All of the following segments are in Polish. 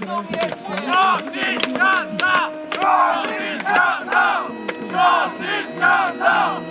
Notificação! Notificação!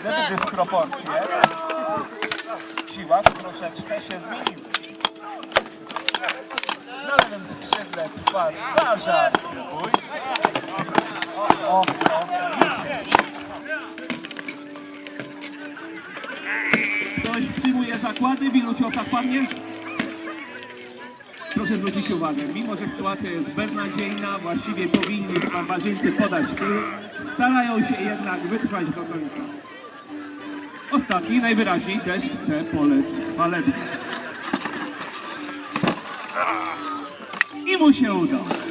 Gdyby dysproporcje, siła troszeczkę się zmieniła. Na lewym skrzydle trwa zażarty bój. O, o, Ktoś przyjmuje zakłady, w ilu ciosach? Proszę zwrócić uwagę, mimo że sytuacja jest beznadziejna, właściwie powinni barbarzyńcy podać tył, starają się jednak wytrwać do końca. Ostatni najwyraźniej też chce polec chwalebny. I mu się udało.